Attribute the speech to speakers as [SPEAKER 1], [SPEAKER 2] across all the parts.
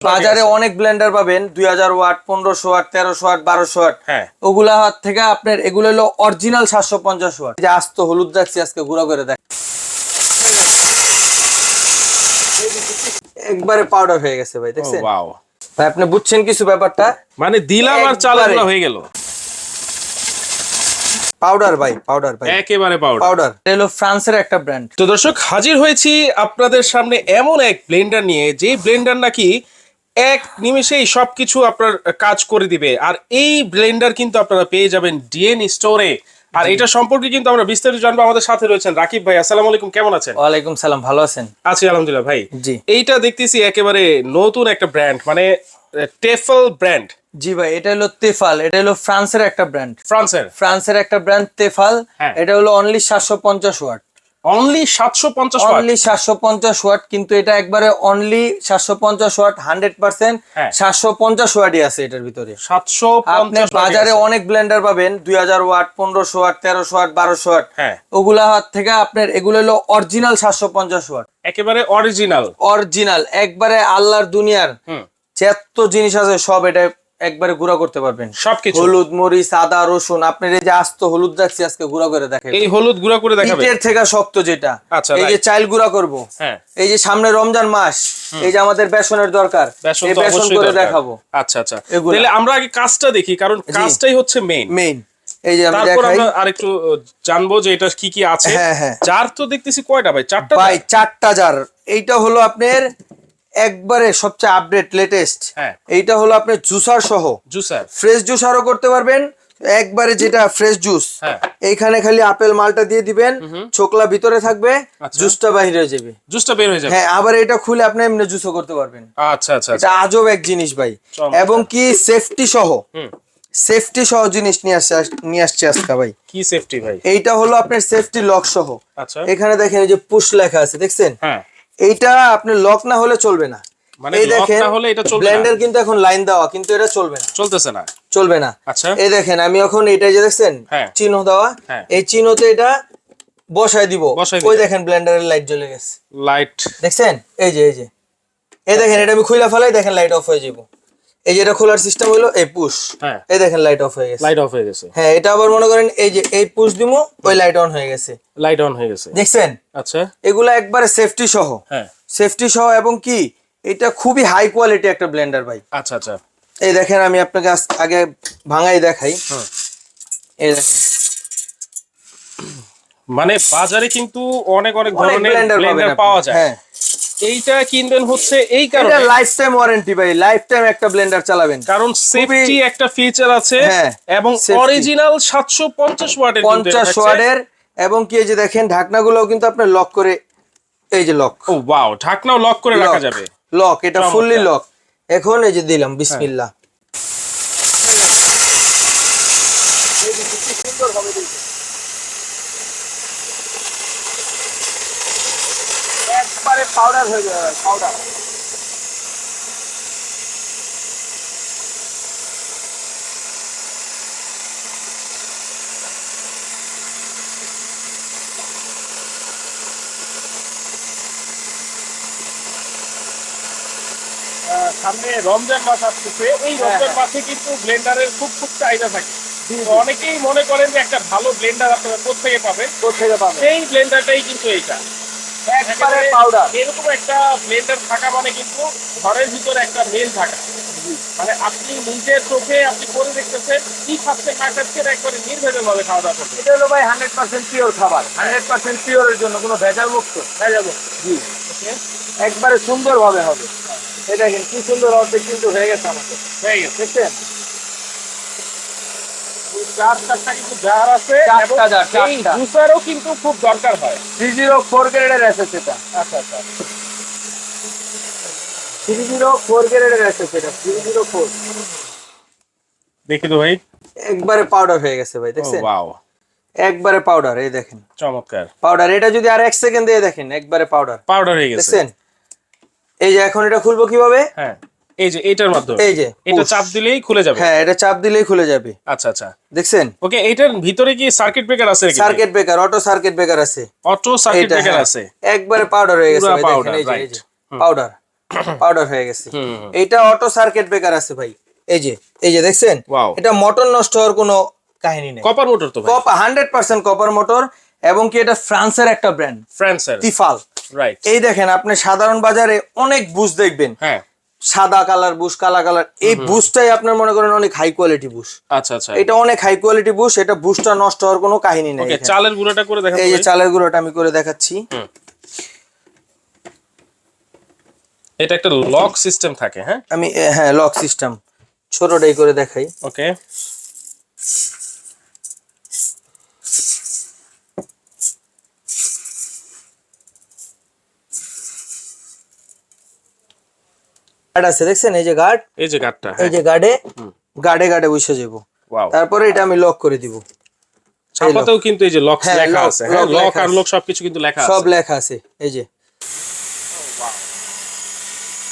[SPEAKER 1] বাজারে অনেক ব্লেন্ডার পাবেন দুই হাজার ওয়াট পনেরোশো ওয়াট তেরোশো ওয়াট বারোশো ওয়াট।
[SPEAKER 2] হ্যাঁ।
[SPEAKER 1] ওগুলা থেকে আপনার এগুলো হলো অরিজিনাল সাতশো পঞ্চাশ ওয়াট। যে আস্ত হলুদ রাখছি আজকে গুঁড়ো করে দেখ। একবারে পাউডার হয়ে গেছে ভাই দেখছেন? ভাই আপনি বুঝছেন কিছু ব্যাপারটা?
[SPEAKER 2] মানে দিলাম আর চাল হয়ে গেল।
[SPEAKER 1] পাউডার ভাই পাউডার ভাই।
[SPEAKER 2] একেবারে পাউডার
[SPEAKER 1] পাউডার হলো ফ্রান্সের একটা ব্র্যান্ড
[SPEAKER 2] তো দর্শক হাজির হয়েছি আপনাদের সামনে এমন এক ব্লেন্ডার নিয়ে যে ব্লেন্ডার নাকি এক নিমেষেই সবকিছু আপনার কাজ করে দিবে। আর এই ব্লেন্ডার কিন্তু আপনারা পেয়ে যাবেন ডিএন স্টোরে আর এটা সম্পর্কে কিন্তু আমরা বিস্তারিত জানব। আমাদের সাথে রয়েছেন রাকিব ভাই আসসালামু আলাইকুম কেমন আছেন?
[SPEAKER 1] ওয়ালাইকুম সালাম ভালো আছেন?
[SPEAKER 2] আছি আলহামদুলিল্লাহ ভাই।
[SPEAKER 1] জি।
[SPEAKER 2] এইটা দেখতেছি একেবারে নতুন একটা ব্র্যান্ড মানে টেফল ব্র্যান্ড
[SPEAKER 1] জি ভাই এটা হলো তেফাল এটা হলো ফ্রান্সের একটা ব্র্যান্ড
[SPEAKER 2] ফ্রান্সের?
[SPEAKER 1] ফ্রান্সের একটা ব্র্যান্ড তেফাল। এটা হলো অনলি সাতশো পঞ্চাশ ওয়াট।
[SPEAKER 2] অনলি সাতশো পঞ্চাশ
[SPEAKER 1] অনলি সাতশো পঞ্চাশ ওয়াট কিন্তু এটা একবারে অনলি সাতশো পঞ্চাশ ওয়াট হান্ড্রেড পার্সেন্ট
[SPEAKER 2] হ্যাঁ।
[SPEAKER 1] সাতশো পঞ্চাশ ওয়াটই আছে এটার ভিতরে।
[SPEAKER 2] সাতশো
[SPEAKER 1] আপনি বাজারে অনেক ব্লেন্ডার পাবেন দুই হাজার ওয়াট পনেরোশো ওয়াট তেরোশো ওয়াট বারোশো ওয়াট
[SPEAKER 2] হ্যাঁ।
[SPEAKER 1] ওগুলা থেকে আপনার এগুলো হলো অরিজিনাল সাতশো পঞ্চাশ ওয়াট
[SPEAKER 2] একেবারে অরিজিনাল
[SPEAKER 1] অরিজিনাল একবারে আল্লাহর দুনিয়ার যত জিনিস আছে সব এটা একবারে গুঁড়া করতে পারবেন।
[SPEAKER 2] সবকিছু।
[SPEAKER 1] হলুদ মরিচ আদা রসুন আপনার এই যে আস্ত হলুদ রাখছি আজকে গুঁড়া করে দেখেন
[SPEAKER 2] এই হলুদ গুঁড়া করে দেখাবে
[SPEAKER 1] ইটের থেকে শক্ত যেটা।
[SPEAKER 2] আচ্ছা,
[SPEAKER 1] এই যে চাইল গুঁড়া করব।
[SPEAKER 2] হ্যাঁ।
[SPEAKER 1] এই যে সামনে রমজান মাস এই যে আমাদের বেসনের দরকার। এই বেসন করে দেখাবো।
[SPEAKER 2] আচ্ছা আচ্ছা। তাহলে আমরা আগে কাজটা দেখি কারণ কাজটাই হচ্ছে মেইন
[SPEAKER 1] মেইন এই যে আমি
[SPEAKER 2] তারপর
[SPEAKER 1] দেখাই।
[SPEAKER 2] আমরা আরেকটু জানব যে এটা কি কি আছে।
[SPEAKER 1] হ্যাঁ, হ্যাঁ।
[SPEAKER 2] চার তো দেখতেছি কয়টা ভাই? চারটা
[SPEAKER 1] ভাই চারটা জার এইটা হলো আপনার একবারে সবচেয়ে আপডেট লেটেস্ট
[SPEAKER 2] হ্যাঁ।
[SPEAKER 1] এইটা হলো আপনার জুসার সহ।
[SPEAKER 2] জুসার।
[SPEAKER 1] ফ্রেশ জুস আরও করতে পারবেন একবারে যেটা ফ্রেশ জুস
[SPEAKER 2] হ্যাঁ।
[SPEAKER 1] এইখানে খালি আপেল মালটা দিয়ে দিবেন ছোকলা ভিতরে থাকবে
[SPEAKER 2] আচ্ছা।
[SPEAKER 1] জুসটা বাইরে হয়ে যাবে।
[SPEAKER 2] জুসটা বের হয়ে যাবে?
[SPEAKER 1] হ্যাঁ আবার এটা খুলে আপনি এমনি জুসও করতে পারবেন।
[SPEAKER 2] আচ্ছা আচ্ছা
[SPEAKER 1] এটা
[SPEAKER 2] আচ্ছা।
[SPEAKER 1] আজব এক জিনিস ভাই। এবং কি সেফটি সহ
[SPEAKER 2] হুম।
[SPEAKER 1] সেফটি সহ জিনিস নিয়ে আসছে নিয়ে আসছে আজকে ভাই।
[SPEAKER 2] কি সেফটি ভাই?
[SPEAKER 1] এইটা হলো আপনার সেফটি লক সহ।
[SPEAKER 2] আচ্ছা।
[SPEAKER 1] এখানে দেখেন এই যে পুশ লেখা আছে দেখছেন?
[SPEAKER 2] হ্যাঁ।
[SPEAKER 1] এইটা আপনি লক না হলে চলবে না।
[SPEAKER 2] মানে
[SPEAKER 1] এই দেখেন
[SPEAKER 2] হলে এটা চলবে
[SPEAKER 1] ব্লেন্ডার কিন্তু এখন লাইন দেওয়া কিন্তু এটা চলবে না।
[SPEAKER 2] চলতেছে না।
[SPEAKER 1] চলবে না।
[SPEAKER 2] আচ্ছা।
[SPEAKER 1] এই দেখেন আমি এখন এটা যে দেখছেন
[SPEAKER 2] হ্যাঁ।
[SPEAKER 1] চিহ্ন দেওয়া
[SPEAKER 2] হ্যাঁ।
[SPEAKER 1] এই চিহ্নতে এটা বসায় দিব। ওই দেখেন ব্লেন্ডারের লাইট জ্বলে গেছে।
[SPEAKER 2] লাইট
[SPEAKER 1] দেখছেন? এই যে এই যে। এই দেখেন এটা আমি খুলে ফেলাই দেখেন লাইট অফ হয়ে যাব এই যেটা খোলার সিস্টেম হলো এই পুশ
[SPEAKER 2] হ্যাঁ।
[SPEAKER 1] এই দেখেন লাইট অফ হয়ে গেছে।
[SPEAKER 2] লাইট অফ হয়ে গেছে।
[SPEAKER 1] হ্যাঁ এটা আবার মনে করেন এই যে এই পুশ দিমু ওই লাইট অন হয়ে গেছে।
[SPEAKER 2] লাইট অন হয়ে গেছে।
[SPEAKER 1] দেখছেন?
[SPEAKER 2] আচ্ছা।
[SPEAKER 1] এগুলা একবারে সেফটি সহ।
[SPEAKER 2] হ্যাঁ।
[SPEAKER 1] সেফটি সহ এবং কি এটা খুবই হাই কোয়ালিটি একটা ব্লেন্ডার ভাই।
[SPEAKER 2] আচ্ছা আচ্ছা।
[SPEAKER 1] এই দেখেন আমি আপনাকে আগে ভাঙাই দেখাই। এই দেখেন।
[SPEAKER 2] মানে বাজারে কিন্তু অনেক অনেক ধরনের
[SPEAKER 1] ব্লেন্ডার।
[SPEAKER 2] পাওয়া যায়।
[SPEAKER 1] হ্যাঁ।
[SPEAKER 2] এইটা কিনবেন হচ্ছে? এই
[SPEAKER 1] এটা
[SPEAKER 2] কারণে।
[SPEAKER 1] লাইফ টাইম ওয়ারেন্টি ভাই লাইফ টাইম একটা ব্লেন্ডার চালাবেন।
[SPEAKER 2] কারণ সেফটি একটা ফিচার আছে
[SPEAKER 1] হ্যাঁ,
[SPEAKER 2] এবং অরিজিনাল সাতশো পঞ্চাশ ওয়াটের
[SPEAKER 1] পঞ্চাশ ওয়াটের এবং কি এই যে দেখেন ঢাকনাগুলোও কিন্তু আপনার লক করে এই যে লক
[SPEAKER 2] ও ওয়াও ঢাকনাও লক করে রাখা যাবে।
[SPEAKER 1] লক এটা। ফুললি লক এখন এই যে দিলাম বিসমিল্লাহ। একবারে পাউডার হয়ে যাবে পাউডার
[SPEAKER 2] সামনে রমজান মাস আসতেছে। এই
[SPEAKER 1] হ্যাঁ,
[SPEAKER 2] রমজান
[SPEAKER 1] হ্যাঁ।
[SPEAKER 2] মাসে কিন্তু ব্লেন্ডারের খুব খুব চাহিদা থাকে। অনেকেই মনে করেন যে একটা ভালো ব্লেন্ডার আপনারা কোথেকে পাবেন?
[SPEAKER 1] কোথেকে পাবে
[SPEAKER 2] সেই ব্লেন্ডারটাই কিন্তু এইটা।
[SPEAKER 1] একবারে পাউডার
[SPEAKER 2] এরকম একটা ব্লেন্ডার থাকা মানে কিন্তু ঘরের ভিতরে একটা মেল থাকা। মানে আপনি নিজের চোখে আপনি করে দেখতেছেন কি খাচ্ছেন না খাচ্ছেন একবারে নির্ভেজাল ভাবে খাওয়া দাওয়া
[SPEAKER 1] এটা হলো ভাই হান্ড্রেড পার্সেন্ট পিওর খাবার। হান্ড্রেড পার্সেন্ট পিওরের জন্য কোনো ভেজাল মুক্ত ভেজাল মুক্ত জি একবারে সুন্দর ভাবে হবে দেখেন কি সুন্দর অর্ধেক কিন্তু হয়ে গেছে আমাদের।
[SPEAKER 2] হয়ে গেছে।
[SPEAKER 1] দেখছেন?
[SPEAKER 2] চার চারটা কিন্তু জার আছে
[SPEAKER 1] চারটা
[SPEAKER 2] এবং এই
[SPEAKER 1] চারটা।
[SPEAKER 2] জুসারও কিন্তু খুব দরকার হয়
[SPEAKER 1] থ্রি জিরো ফোর গ্রেডের এটা
[SPEAKER 2] আচ্ছা আচ্ছা
[SPEAKER 1] থ্রি জিরো ফোর গ্রেডের এটা থ্রি জিরো ফোর
[SPEAKER 2] দেখি তো ভাই।
[SPEAKER 1] একবারে পাউডার হয়ে গেছে ভাই দেখছেন?
[SPEAKER 2] ওয়াও
[SPEAKER 1] একবারে পাউডার এই দেখেন।
[SPEAKER 2] চমৎকার।
[SPEAKER 1] পাউডার এটা যদি আর এক সেকেন্ড দিয়ে দেখেন একবারে পাউডার
[SPEAKER 2] পাউডার হয়ে গেছে।
[SPEAKER 1] দেখছেন? এই যে এখন এটা খুলবো কীভাবে?
[SPEAKER 2] হ্যাঁ। এই যে এটার মাধ্যমে।
[SPEAKER 1] এই যে
[SPEAKER 2] এটা চাপ দিলেই খুলে যাবে।
[SPEAKER 1] হ্যাঁ এটা চাপ দিলেই খুলে যাবে।
[SPEAKER 2] আচ্ছা আচ্ছা।
[SPEAKER 1] দেখছেন?
[SPEAKER 2] ওকে এটার ভিতরে কি সার্কিট ব্রেকার আছে
[SPEAKER 1] circuit breaker auto circuit breaker আছে।
[SPEAKER 2] Auto circuit breaker. আছে।
[SPEAKER 1] একবারে পাউডার হয়ে গেছে ভাই দেখেন এই যে পাউডার পাউডার হয়ে গেছে। এটা অটো সার্কিট ব্রেকার আছে ভাই এই যে এই যে দেখছেন? এটা মোটর নষ্ট হওয়ার কোনো কাহিনী নেই।
[SPEAKER 2] কপার মোটর তো ভাই।
[SPEAKER 1] Copper hundred percent copper motor এবং কি এটা ফ্রান্সের একটা ব্র্যান্ড
[SPEAKER 2] ফ্রান্সের
[SPEAKER 1] তিফাল
[SPEAKER 2] রাইট
[SPEAKER 1] এই দেখেন আপনি সাধারণ বাজারে অনেক বুঝ দেখবেন।
[SPEAKER 2] হ্যাঁ।
[SPEAKER 1] সাদা কালার বুশ কালা কালার এই বুশটাই আপনার মনে করেন অনেক হাই কোয়ালিটি বুশ।
[SPEAKER 2] আচ্ছা আচ্ছা।
[SPEAKER 1] এটা অনেক হাই কোয়ালিটি বুশ এটা বুশটা নষ্ট হওয়ার কোনো কাহিনী নেই
[SPEAKER 2] চালের গুঁড়োটা করে দেখা
[SPEAKER 1] এই যে চালের গুঁড়োটা আমি করে দেখাচ্ছি।
[SPEAKER 2] এটা একটা লক সিস্টেম থাকে হ্যাঁ?
[SPEAKER 1] আমি হ্যাঁ লক সিস্টেম ছোটটাই করে দেখাই।
[SPEAKER 2] ওকে
[SPEAKER 1] গার্ড আছে দেখছেন? এই যে গার্ড
[SPEAKER 2] এই যে গাঁটটা
[SPEAKER 1] এই
[SPEAKER 2] হ্যাঁ।
[SPEAKER 1] যে গার্ডে গার্ডে গার্ডে বসে যাব। তারপরে এটা আমি লক করে দিব।
[SPEAKER 2] ছাপাতেও কিন্তু এই যে লক
[SPEAKER 1] হ্যাঁ,
[SPEAKER 2] লেখা আছে হ্যাঁ লক আর
[SPEAKER 1] আছে।
[SPEAKER 2] লক সবকিছু কিন্তু লেখা
[SPEAKER 1] সব লেখা আছে এই যে।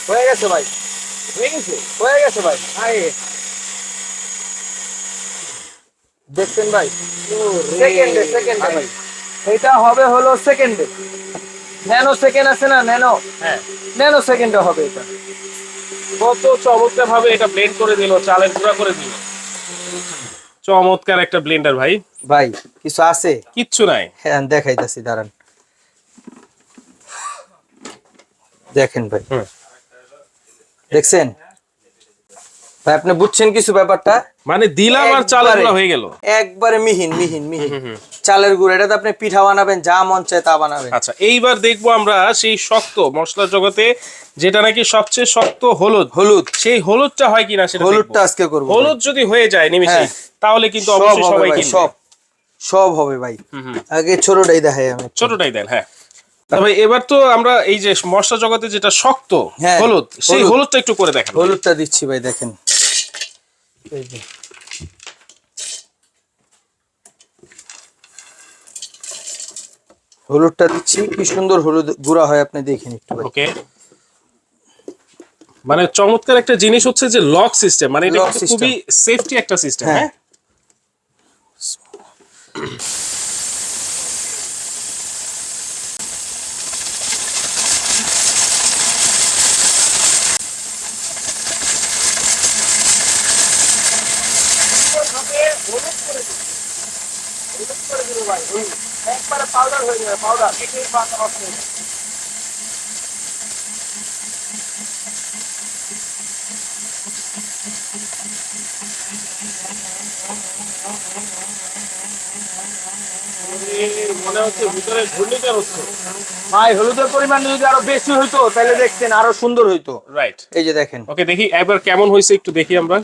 [SPEAKER 3] হয়ে গেছে ভাই। হয়ে গেছে? হয়ে গেছে ভাই। হাই দেখছেন ভাই? সেকেন্ডে সেকেন্ডে ভাই। এটা হবে হলো সেকেন্ডে। ন্যানো সেকেন্ড আছে না ন্যানো?
[SPEAKER 2] হ্যাঁ।
[SPEAKER 3] ন্যানো সেকেন্ডে হবে এটা।
[SPEAKER 2] কত চমৎকার ভাবে এটা ব্লেন্ড করে দিল চালের গুঁড়া করে দিল। চমৎকার একটা ব্লেন্ডার ভাই।
[SPEAKER 1] ভাই কিছু আছে?
[SPEAKER 2] কিচ্ছু নাই।
[SPEAKER 1] হ্যাঁ দেখাইতাছি দাঁড়ান। দেখেন ভাই। দেখছেন? ভাই আপনি বুঝছেন কিছু ব্যাপারটা?
[SPEAKER 2] মানে দিলাম আর চালের
[SPEAKER 1] একবারে-
[SPEAKER 2] গুঁড়া হয়ে গেল।
[SPEAKER 1] একবারে মিহিন মিহিন মিহিন। চালের গুঁড়ো এটাতে আপনি পিঠা বানাবেন যা মন চায় তা বানাবেন।
[SPEAKER 2] আচ্ছা এইবার দেখব আমরা সেই শক্ত মশলার জগতে যেটা নাকি সবচেয়ে শক্ত হলুদ।
[SPEAKER 1] হলুদ।
[SPEAKER 2] সেই হলুদটা হয় কিনা সেটা
[SPEAKER 1] হলুদটা আজকে করব
[SPEAKER 2] হলুদ যদি হয়ে যায় নিমিশে
[SPEAKER 1] হ্যাঁ।
[SPEAKER 2] তাহলে কিন্তু অবশ্যই সবাই কিনবে।
[SPEAKER 1] সব। সব হবে ভাই। আগে ছোটটাই দেখাই আমি
[SPEAKER 2] ছোটটাই দেন হ্যাঁ। তবে এবার তো আমরা এই যে মশলা জগতে যেটা শক্ত
[SPEAKER 1] হ্যাঁ,
[SPEAKER 2] হলুদ সেই হলুদটা একটু করে দেখেন
[SPEAKER 1] হলুদটা দিচ্ছি ভাই দেখেন। এই যে। হলুদটা দিচ্ছি কি সুন্দর হলুদ গুঁড়া হয় আপনি দেখেন একটু
[SPEAKER 2] ওকে মানে চমৎকার একটা জিনিস হচ্ছে যে লক সিস্টেম মানে এটা খুবই সেফটি একটা সিস্টেম
[SPEAKER 1] হ্যাঁ।
[SPEAKER 2] হ্যাঁ
[SPEAKER 3] একবারে পাউডার হয়ে যাবে পাউডার এটাই বাটা বাটা হয়ে যাবে।
[SPEAKER 2] মনে হচ্ছে ভিতরে ঘূর্ণিঝড় হচ্ছে
[SPEAKER 3] ভাই হলুদের পরিমাণ যদি আরও বেশি হইতো তাহলে দেখতেন আরও সুন্দর হইতো।
[SPEAKER 2] রাইট
[SPEAKER 1] এই যে দেখেন।
[SPEAKER 2] ওকে দেখি একবার কেমন হয়েছে একটু দেখি আমরা।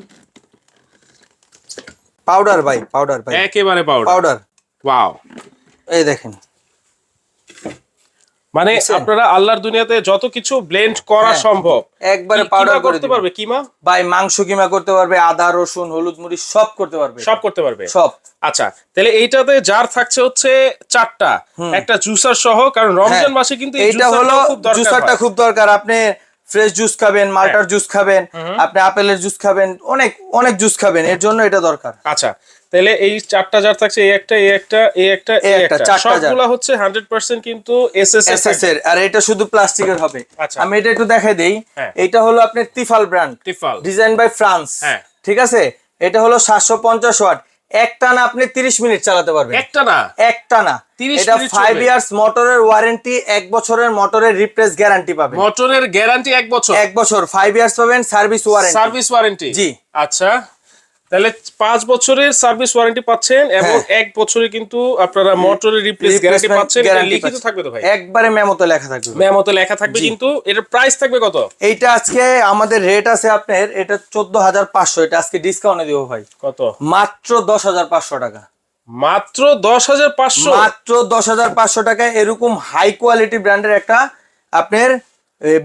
[SPEAKER 1] পাউডার ভাই পাউডার ভাই।
[SPEAKER 2] একেবারে পাউডার।
[SPEAKER 1] পাউডার।
[SPEAKER 2] ওয়াও।
[SPEAKER 1] এই দেখেন।
[SPEAKER 2] মানে আপনারা আল্লাহর দুনিয়াতে যত কিছু ব্লেন্ড করা
[SPEAKER 1] হ্যাঁ।
[SPEAKER 2] সম্ভব
[SPEAKER 1] একবারে পাউডার করে
[SPEAKER 2] করতে পারবে কিমা?
[SPEAKER 1] ভাই মাংস কিমা করতে পারবে আদা রসুন হলুদ মরিচ সব করতে পারবে।
[SPEAKER 2] সব করতে পারবে?
[SPEAKER 1] সব।
[SPEAKER 2] আচ্ছা তাহলে এইটাতে জার থাকছে হচ্ছে চারটা। একটা জুসার সহ কারণ রমজান
[SPEAKER 1] হ্যাঁ।
[SPEAKER 2] মাসে কিন্তু এই
[SPEAKER 1] এইটা হলো জুসারটা খুব দরকার। আপনি ফ্রেশ জুস খাবেন মাল্টার জুস খাবেন আপনি আপেলের জুস খাবেন অনেক অনেক জুস খাবেন এর জন্য এটা দরকার।
[SPEAKER 2] আচ্ছা তাহলে এই চারটা জার থাকছে এই একটা এই একটা এই একটা
[SPEAKER 1] এই একটা,
[SPEAKER 2] একটা।
[SPEAKER 1] চারটা জার।
[SPEAKER 2] সবগুলা হচ্ছে হান্ড্রেড পার্সেন্ট কিন্তু এসএস
[SPEAKER 1] এসএস এর আর এটা শুধু প্লাস্টিকের হবে।
[SPEAKER 2] আচ্ছা।
[SPEAKER 1] আমি এটা একটু দেখাই দেই।
[SPEAKER 2] হ্যাঁ।
[SPEAKER 1] এটা হলো আপনার Tefal brand
[SPEAKER 2] Tefal
[SPEAKER 1] design by France
[SPEAKER 2] হ্যাঁ।
[SPEAKER 1] ঠিক আছে? এটা হলো সাতশো পঞ্চাশ ওয়াট। একটা না আপনি তিরিশ মিনিট চালাতে পারবেন।
[SPEAKER 2] একটা না
[SPEAKER 1] একটা না
[SPEAKER 2] 30
[SPEAKER 1] এটা
[SPEAKER 2] মিনিট
[SPEAKER 1] ফাইভ
[SPEAKER 2] চলবে।
[SPEAKER 1] ইয়ার্স মোটরের ওয়ারেন্টি এক বছরের মোটরের রিপ্লেস গ্যারান্টি পাবেন।
[SPEAKER 2] মোটরের গ্যারান্টি এক বছর?
[SPEAKER 1] এক বছর ফাইভ ইয়ার্স পাবেন সার্ভিস ওয়ারেন্টি
[SPEAKER 2] সার্ভিস ওয়ারেন্টি
[SPEAKER 1] জি।
[SPEAKER 2] আচ্ছা। তাহলে পাঁচ বছরের সার্ভিস ওয়ারেন্টি পাচ্ছেন এবং
[SPEAKER 1] হ্যাঁ।
[SPEAKER 2] এক বছরে কিন্তু আপনারা মোটরের রিপ্লেস গ্যারান্টি পাচ্ছেন এটা লিখিত থাকবে তো ভাই?
[SPEAKER 1] একবারে মেমোতে লেখা থাকবে
[SPEAKER 2] মেমোতে লেখা থাকবে কিন্তু এটার প্রাইস থাকবে কত?
[SPEAKER 1] এইটা আজকে আমাদের রেট আছে আপনার এটা চোদ্দ হাজার পাঁচশো এটা আজকে ডিসকাউন্টে দিব ভাই।
[SPEAKER 2] কত?
[SPEAKER 1] মাত্র দশ হাজার পাঁচশো টাকা।
[SPEAKER 2] মাত্র দশ হাজার পাঁচশো।
[SPEAKER 1] মাত্র দশ হাজার পাঁচশো টাকায় এরকম হাই কোয়ালিটি ব্র্যান্ডের একটা আপনার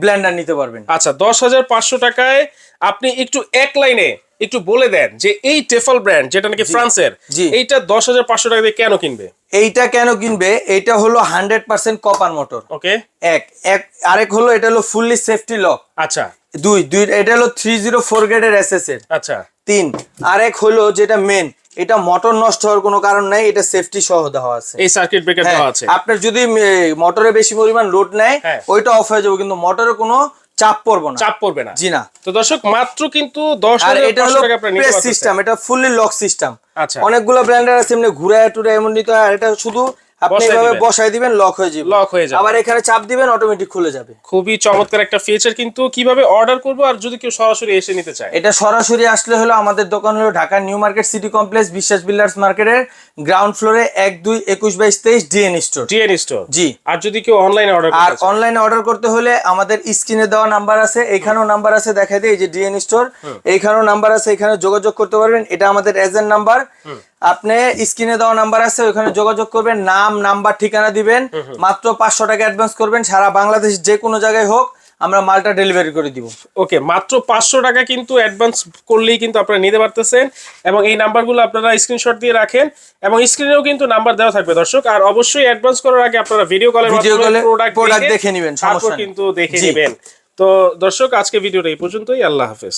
[SPEAKER 1] ব্লেন্ডার নিতে পারবেন।
[SPEAKER 2] আচ্ছা দশ হাজার পাঁচশো টাকায় আপনি একটু এক লাইনে একটু বলে দেন যে এই টেফল ব্র্যান্ড যেটা নাকি ফ্রান্সের
[SPEAKER 1] জি।
[SPEAKER 2] এইটা দশ হাজার পাঁচশো টাকা দিয়ে কেন কিনবে?
[SPEAKER 1] এইটা কেন কিনবে? এইটা হলো hundred percent copper motor
[SPEAKER 2] okay.
[SPEAKER 1] এক এক আরেক হলো এটা হলো ফুললি সেফটি লক
[SPEAKER 2] আচ্ছা।
[SPEAKER 1] দুই দুই এটা হলো থ্রি জিরো ফোর গ্রেডের এস এস এর।
[SPEAKER 2] আচ্ছা।
[SPEAKER 1] তিন আরেক হলো যেটা মেন এটা মোটর নষ্ট হওয়ার কোনো কারণ নাই এটা সেফটি সহ দেওয়া আছে।
[SPEAKER 2] এই সার্কিট ব্রেকার
[SPEAKER 1] হ্যাঁ,
[SPEAKER 2] দেওয়া আছে।
[SPEAKER 1] আপনার যদি মোটরে বেশি পরিমাণ লোড নেয়
[SPEAKER 2] হ্যাঁ।
[SPEAKER 1] ওইটা অফ হয়ে যাবে কিন্তু মোটরে কোনো চাপ পড়বে না।
[SPEAKER 2] চাপ পড়বে না।
[SPEAKER 1] জি না।
[SPEAKER 2] তো দর্শক মাত্র কিন্তু দশ
[SPEAKER 1] আর
[SPEAKER 2] হাজার
[SPEAKER 1] এটা হলো প্রেস সিস্টেম এটা ফুললি লক সিস্টেম
[SPEAKER 2] আচ্ছা।
[SPEAKER 1] অনেকগুলো ব্র্যান্ডের আছে এমনি ঘুরায় টুরে এমন নিতে হয় আর এটা শুধু আপনি
[SPEAKER 2] বসায়
[SPEAKER 1] এভাবে। বসাই দিবেন লক হয়ে যাবে।
[SPEAKER 2] লক হয়ে যাবে।
[SPEAKER 1] আবার এখানে চাপ দিবেন অটোমেটিক খুলে যাবে।
[SPEAKER 2] খুবই চমৎকার একটা ফিচার কিন্তু কীভাবে অর্ডার করব আর যদি কেউ সরাসরি এসে নিতে চায়?
[SPEAKER 1] এটা সরাসরি আসলে হলো আমাদের দোকান হলো Dhaka new market city complex Biswas builders মার্কেটের গ্রাউন্ড ফ্লোরে এক দুই একুশ বাইশ তেইশ ডিএন স্টোর
[SPEAKER 2] ডিএন স্টোর
[SPEAKER 1] জি।
[SPEAKER 2] আর যদি কেউ অনলাইনে অর্ডার
[SPEAKER 1] আর অনলাইনে অর্ডার করতে হলে আমাদের স্ক্রিনে দেওয়া নাম্বার আছে এইখানেও নাম্বার আছে দেখাই দিই এই যে ডিএন স্টোর এইখানেও নাম্বার আছে এখানে যোগাযোগ করতে পারবেন। এটা আমাদের এজেন্ট নাম্বার আপনি স্ক্রিনে দেওয়া নাম্বার আছে ওখানে যোগাযোগ করবেন নাম নাম্বার ঠিকানা দিবেন। মাত্র পাঁচশো টাকা অ্যাডভান্স করবেন সারা বাংলাদেশ যে কোনো জায়গায় হোক আমরা মালটা ডেলিভারি করে দিব।
[SPEAKER 2] ওকে মাত্র পাঁচশো টাকা কিন্তু অ্যাডভান্স করলেই কিন্তু আপনারা নিতে পারতেছেন। এবং এই নাম্বারগুলো আপনারা স্ক্রিনশট দিয়ে রাখেন এবং স্ক্রিনেও কিন্তু নাম্বার দেওয়া থাকবে দর্শক। আর অবশ্যই অ্যাডভান্স করার আগে আপনারা ভিডিও কলের মাধ্যমে প্রোডাক্ট
[SPEAKER 1] দেখে নিবেন,
[SPEAKER 2] কিন্তু দেখে। নেবেন। তো দর্শক আজকে ভিডিওটা এই পর্যন্তই। আল্লাহ হাফেজ।